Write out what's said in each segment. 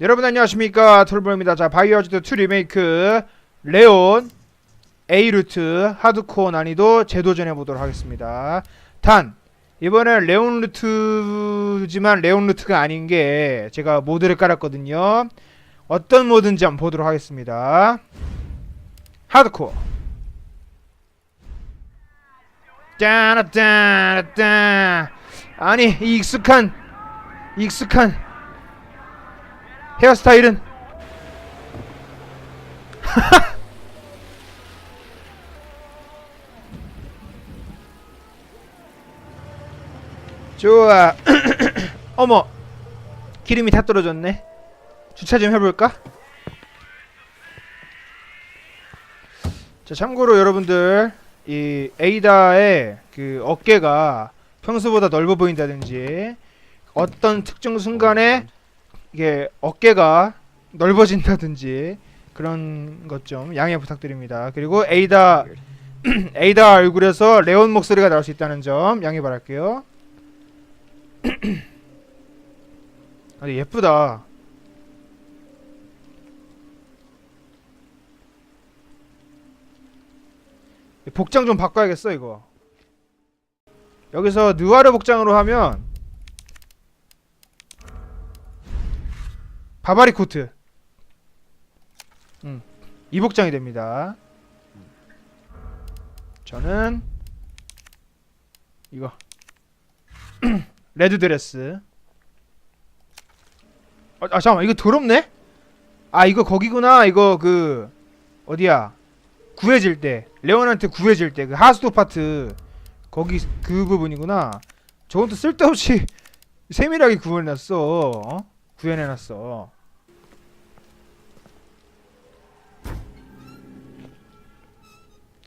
여러분 안녕하십니까? 톨보입니다. 자 바이오하즈드 2 리메이크 레온 A루트 하드코어 난이도 재도전해 보도록 하겠습니다. 단 이번엔 레온 루트지만 레온 루트가 아닌 게 제가 모드를 깔았거든요. 어떤 모드인지 한번 보도록 하겠습니다. 하드코어. 짜라짜라짜 아니 이 익숙한 익숙한 헤어스타일은? 좋아. 어머. 기름이 다 떨어졌네. 주차 좀 해볼까? 자 참고로 여러분들 이 에이다의 그 어깨가 평소보다 넓어 보인다든지 어떤 특정 순간에 이게 어깨가 넓어진다든지 그런 것 좀 양해 부탁드립니다. 그리고 에이다 에이다 얼굴에서 레온 목소리가 나올 수 있다는 점 양해 바랄게요. 아 예쁘다. 복장 좀 바꿔야겠어 이거. 여기서 느와르 복장으로 하면 바바리 코트. 음, 이 복장이 됩니다. 저는 이거 레드 드레스. 아, 아 잠깐만 이거 더럽네? 아 이거 거기구나 이거 그 어디야 구해질 때 레온한테 구해질 때 그 하수도 파트 거기 그 부분이구나. 저건 또 쓸데없이 세밀하게 구해놨어. 어? 구현해놨어.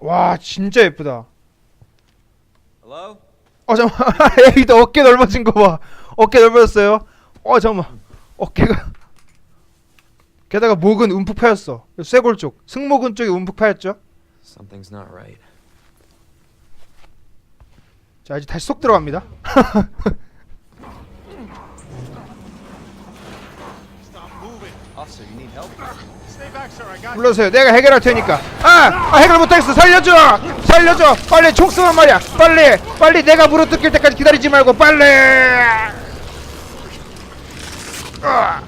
와 진짜 예쁘다. Hello? 어 잠깐만 에이도 어깨 넓어진 거 봐. 어깨 넓어졌어요. 어 잠깐만 어깨가 게다가 목은 움푹 파였어. 쇄골 쪽 승모근 쪽이 움푹 파였죠. Something's not right. 자 이제 다시 쏙 들어갑니다. 불러주세요. 내가 해결할 테니까. 아, 아 해결 못하겠어. 살려줘. 살려줘. 빨리 총 쏘란 말이야. 빨리, 빨리 내가 물어 뜯길 때까지 기다리지 말고 빨리. 아.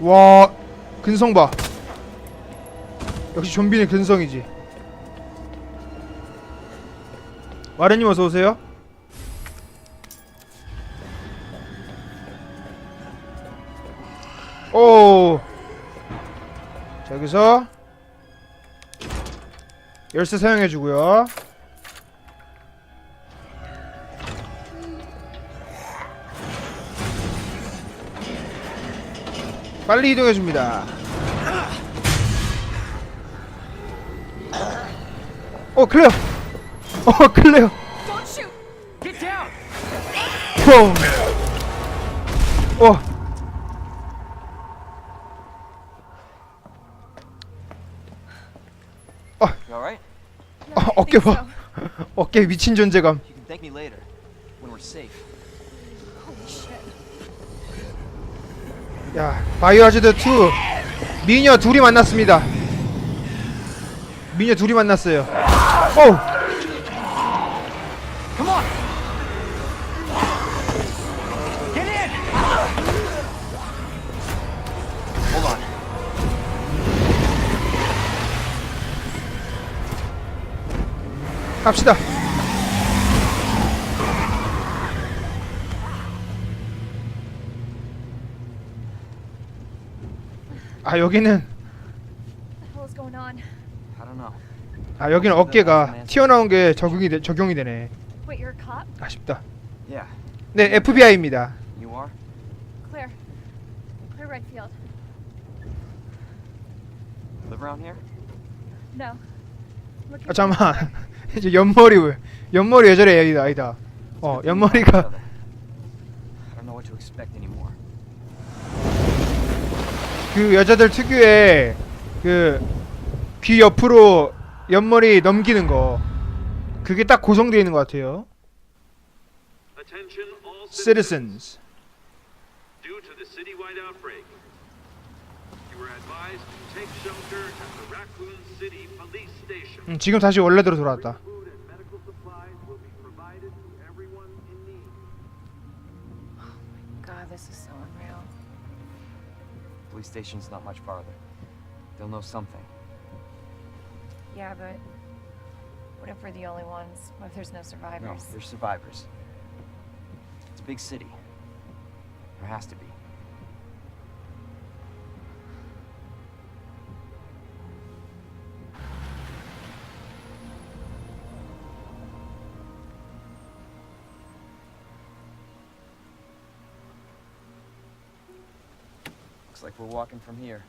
와, 근성 봐. 역시 좀비는 근성이지. 마르님 어서 오세요. 오. 자, 여기서 열쇠 사용해 주고요. 빨리 이동해 줍니다. 어, 클레어. 어, 클레어. 어. 어. 어, 어깨 봐. 어깨 미친 존재감. 야, 바이오하즈드 2 미녀 둘이 만났습니다. 미녀 둘이 만났어요. 오, 갑시다. 아 여기는. 아 여기는 어깨가 튀어나온 게 적용이 되, 적용이 되네. Wait, you're a cop? 아쉽다. Yeah, 네 FBI입니다. you are? Claire. Claire Redfield. Live around here? No. Look 아 잠만 이제 옆머리 왜 옆머리 왜 저래 아이다 아이다. 어 옆머리가. 그 여자들 특유의 그 귀 옆으로 옆머리 넘기는 거 그게 딱 고정되어 있는 것 같아요. Citizens. Due to the citywide outbreak, you are advised to take shelter 음, 지금 다시 원래대로 돌아왔다. Food and medical supplies will be provided to everyone in need. God, this is so unreal. Police station's not much farther. They'll know something. Yeah, but what if we're the only ones? What if there's no No, survivors? they're survivors. It's a big city. There has to be. We're walking from here.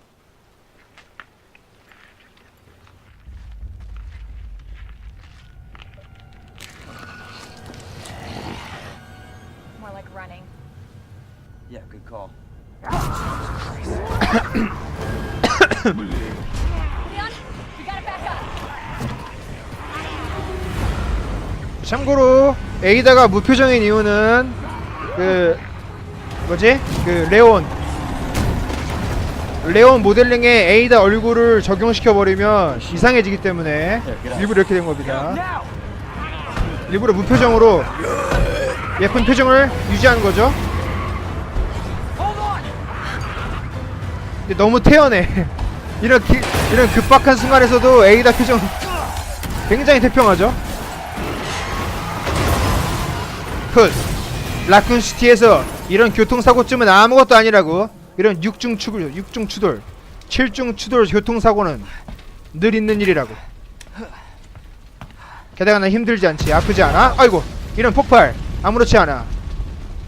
More like running. Yeah, good call. Leon, you gotta back up. 참고로 에이다가 무표정인 이유는 그 뭐지? 그 레온 레온 모델링에 에이다 얼굴을 적용시켜 버리면 이상해지기 때문에 일부러 이렇게 된 겁니다. 일부러 무표정으로 예쁜 표정을 유지하는 거죠. 너무 태연해. 이런 기, 이런 급박한 순간에서도 에이다 표정 굉장히 태평하죠. 훗 라쿤시티에서 이런 교통사고쯤은 아무것도 아니라고 이런 육중 추돌 육중 추돌 칠중 추돌 교통사고는 늘 있는 일이라고. 게다가 난 힘들지 않지 아프지 않아? 아이고 이런 폭발 아무렇지 않아.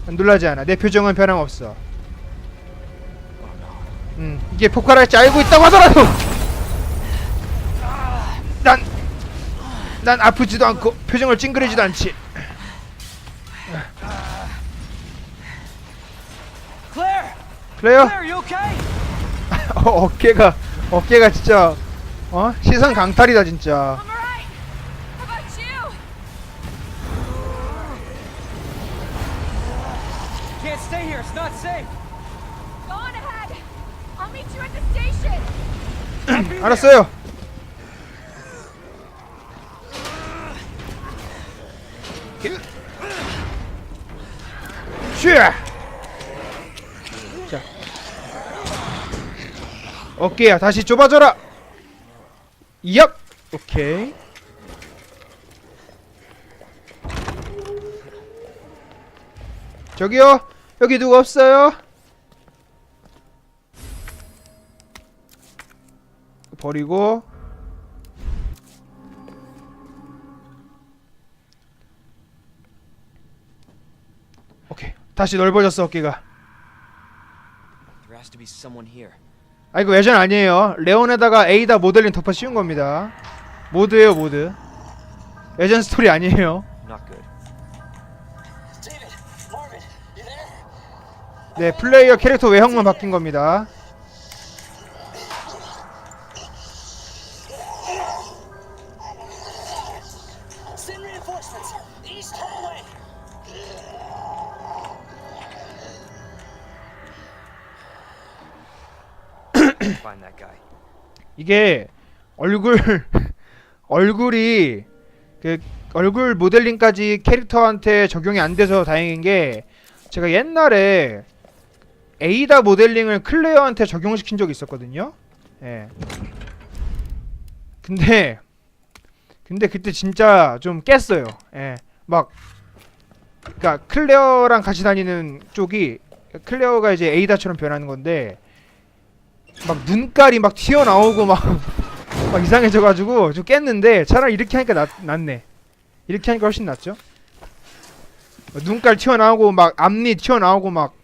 놀라지 않아. 내 표정은 변함없어. 음 이게 폭발할지 알고 있다고 하더라도. 난 난 아프지도 않고 표정을 찡그리지도 않지 okay? 어, 어깨가 어깨가 진짜 어 시선 강탈이다 진짜 I'm alright. How about you? Can't stay here. It's not safe. Go on ahead. I'll meet you at the station. 알았어요 슈! 어깨야 다시 좁아져라. 얍. 오케이. 저기요. 여기 누구 없어요? 버리고. 오케이. 다시 넓어졌어 어깨가. There has to be someone here. 아 이거 외전 아니에요. 레온에다가 에이다 모델링 덮어 씌운 겁니다. 모드예요 모드. 외전 스토리 아니에요. 네 플레이어 캐릭터 외형만 바뀐 겁니다 이게 얼굴 얼굴이 그 얼굴 모델링까지 캐릭터한테 적용이 안 돼서 다행인 게 제가 옛날에 에이다 모델링을 클레어한테 적용시킨 적이 있었거든요. 예. 근데 근데 그때 진짜 좀 깼어요. 예. 막 그러니까 클레어랑 같이 다니는 쪽이 클레어가 이제 에이다처럼 변하는 건데 막 눈깔이 막 튀어나오고 막, 막 이상해져가지고 좀 깼는데 차라리 이렇게 하니까 낫, 낫네. 이렇게 하니까 훨씬 낫죠? 눈깔 튀어나오고 막 앞니 튀어나오고 막.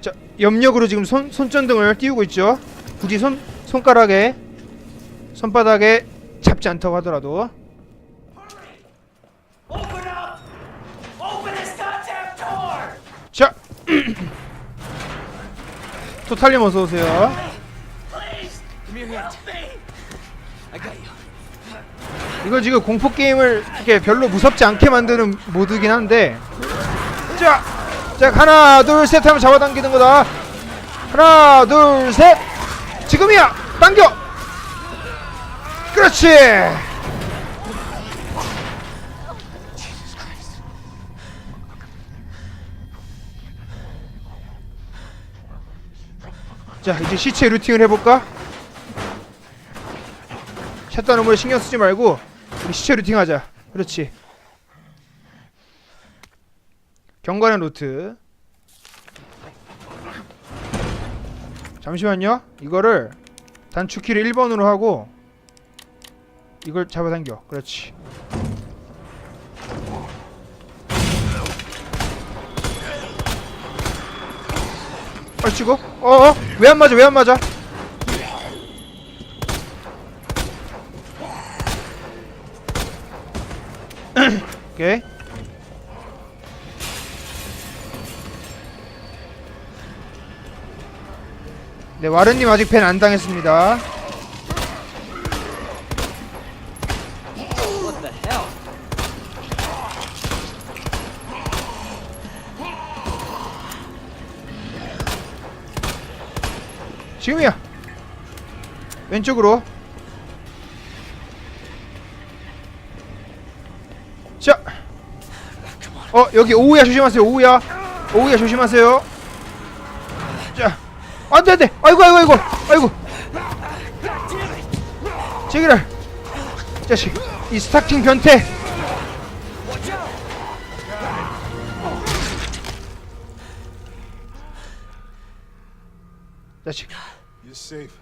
자, 염력으로 지금 손, 손전등을 띄우고 있죠? 굳이 손, 손가락에 손바닥에 잡지 않다고 하더라도 토탈님 어서 오세요. 이거 지금 공포 게임을 이렇게 별로 무섭지 않게 만드는 모드긴 한데 자, 자 하나 둘 셋 하면 잡아당기는 거다. 하나 둘 셋. 지금이야. 당겨. 그렇지. 자 이제 시체 루팅을 해볼까? 샷다는 거에 신경 쓰지 말고 우리 시체 루팅하자. 그렇지. 경관의 노트. 잠시만요. 이거를 단축키를 1번으로 하고 이걸 잡아당겨. 그렇지. 치고. 어어? 왜 안 맞아? 왜 안 맞아? 오케이. 네, 와르님 아직 밴안 당했습니다. 지금이야. 왼쪽으로. 자. 어, 여기 오우야 조심하세요. 오우야. 오우야 조심하세요. 자. 안 돼, 안 돼. 아이고, 아이고, 아이고. 아이고. 제기를. 자식. 이 스타킹 변태. 자식. You're safe.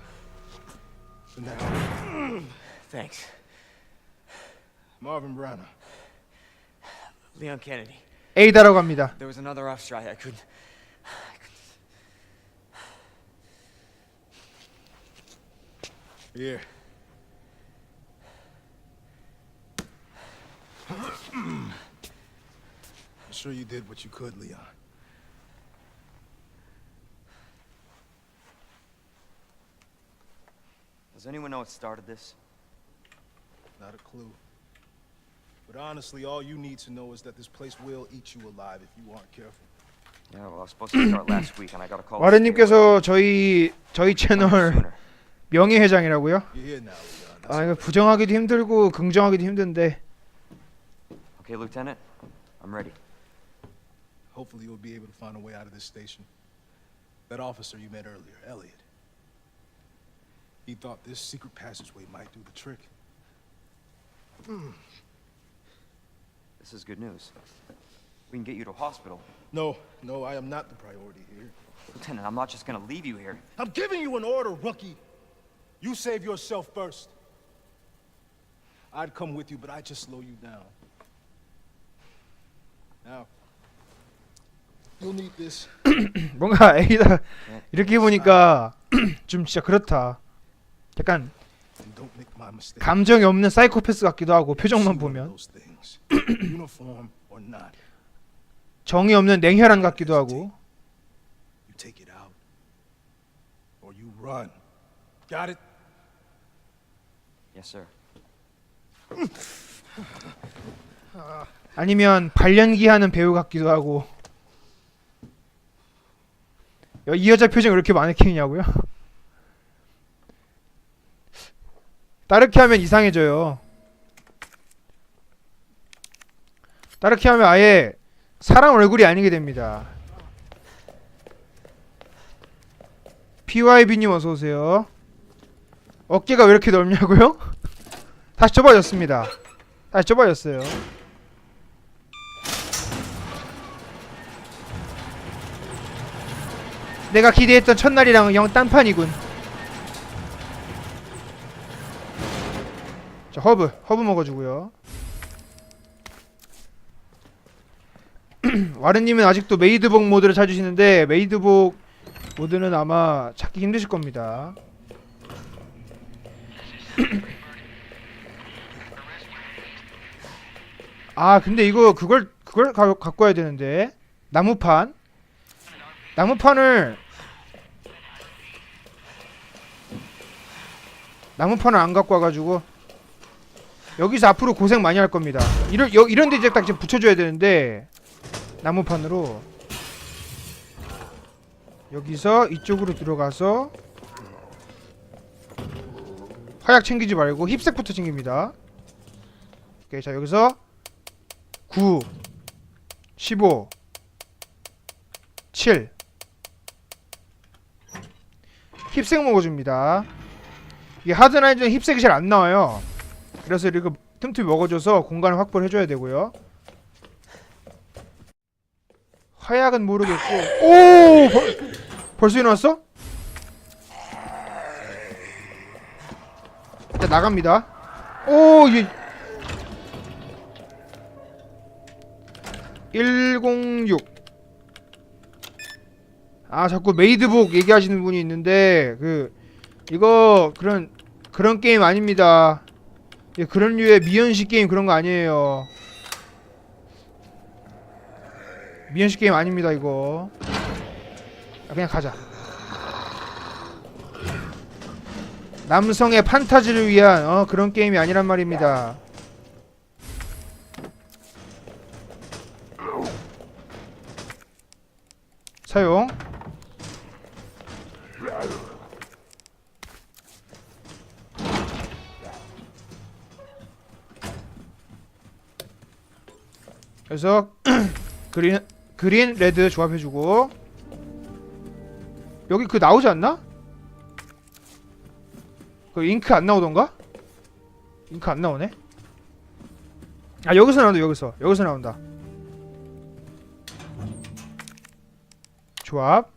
For now. Thanks. Marvin Browner. Leon Kennedy. 에이다라고 합니다. There was another off strike. I couldn't. Here. I'm sure you did what you could, Leon. Does anyone know what started this? Not a clue. But honestly, all you need to know is that this place will eat you alive if you aren't careful. Yeah, well, I was supposed to start last week, and I got a call. 와르님께서 저희 저희 채널 Sooner. 명예회장이라고요? You're here now, Leon. That's 아 이거 부정하기도 힘들고 긍정하기도 힘든데 Okay, Lieutenant. I'm ready. Hopefully, you'll be able to find a way out of this station. That officer you met earlier, Elliot. He thought this secret passageway might do the trick. This is good news. We can get you to a hospital. No, no, I am not the priority here. Lieutenant, I'm not just gonna leave you here. I'm giving you an order, rookie. You save yourself first. I'd come with you, but I'd just slow you down. Now, you'll need this. 뭔가 에이다 이렇게 보니까 좀 진짜 그렇다. 약간 And don't make my mistake. 감정이 없는 사이코패스 같기도 하고 표정만 보면 those things. Uniform or not, 정이 없는 냉혈한 같기도 하고 you take it out, or you run. Got it? Yes, sir. 아니면 발연기 하는 배우 같기도 하고 여- 이 여자 표정 왜 이렇게 마네킹이냐고요? 따르게 하면 이상해져요. 따르게 하면 아예 사람 얼굴이 아니게 됩니다. PYB님 어서 오세요. 어깨가 왜 이렇게 넓냐고요? 다시 좁아졌습니다. 다시 좁아졌어요. 내가 기대했던 첫날이랑은 영 딴판이군. 자 허브 허브 먹어주고요. 와르님은 아직도 메이드복 모드를 찾으시는데 메이드복 모드는 아마 찾기 힘드실 겁니다. 아 근데 이거 그걸 그걸 가, 갖고 와야 되는데. 나무판. 나무판을 나무판을 안 갖고 와가지고 여기서 앞으로 고생 많이 할 겁니다. 이런 여, 이런 데 이제 딱 지금 붙여줘야 되는데 나무판으로 여기서 이쪽으로 들어가서 화약 챙기지 말고 힙색부터 챙깁니다. 오케이 자 여기서 9 15 7 힙색 먹어줍니다. 이게 하드나이즈는 힙색이 잘 안 나와요. 그래서 이렇게 틈틈이 먹어줘서 공간을 확보를 해줘야 되고요. 화약은 모르겠고 오 벌, 벌써 일어났어? 일단 나갑니다. 오 예. 106 아 자꾸 메이드복 얘기하시는 분이 있는데 그 이거 그런 그런 게임 아닙니다. 예, 그런 류의 미연식 게임 그런 거 아니에요. 미연식 게임 아닙니다 이거. 아, 그냥 가자. 남성의 판타지를 위한 어, 그런 게임이 아니란 말입니다. 사용. 그래서 그린 그린 레드 조합해주고 여기 그 나오지 않나? 그 잉크 안 나오던가? 잉크 안 나오네. 아 여기서 나온다 여기서 여기서 나온다. 조합.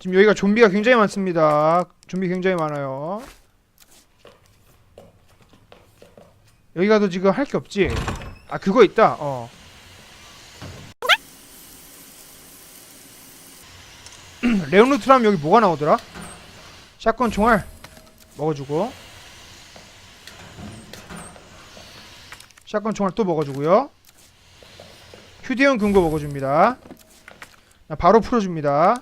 지금 여기가 좀비가 굉장히 많습니다. 좀비 굉장히 많아요. 여기 가도 지금 할 게 없지. 아 그거 있다. 어. 레온루트라면 여기 뭐가 나오더라? 샷건 총알 먹어주고 샷건 총알 또 먹어주고요. 휴대용 금고 먹어줍니다. 자, 바로 풀어줍니다.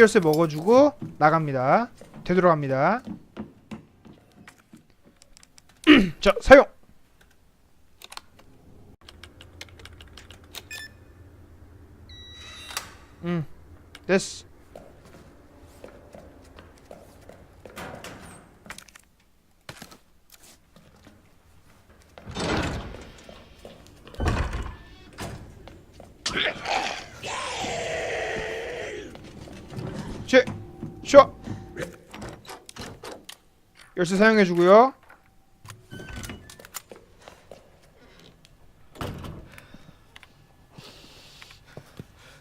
열쇠 먹어주고 나갑니다. 되돌아갑니다. 자 사용. 음 됐어. 쇼. 열쇠 사용해주고요.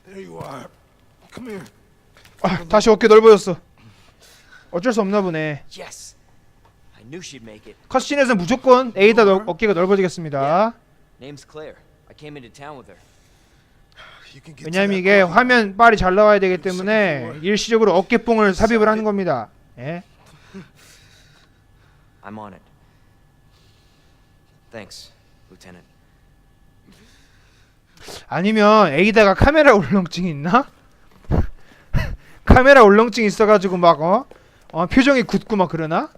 There you are. Come here. 아, 다시 어깨 넓어졌어. 어쩔 수 없나 보네. Yes. I knew she'd make it. 컷신에서 무조건 A다 넓, 어깨가 넓어지겠습니다. Name's Claire. I came into town with her. You can get to 왜냐면 that 이게. 화면 빨이 잘 나와야 되기 때문에 일시적으로 어깨뽕을 삽입을 하는 겁니다. 예. I'm on it. Thanks, Lieutenant. 아니면 A다가 카메라 울렁증이 있나? 카메라 울렁증 있어가지고 막 어? 어 표정이 굳고 막 그러나?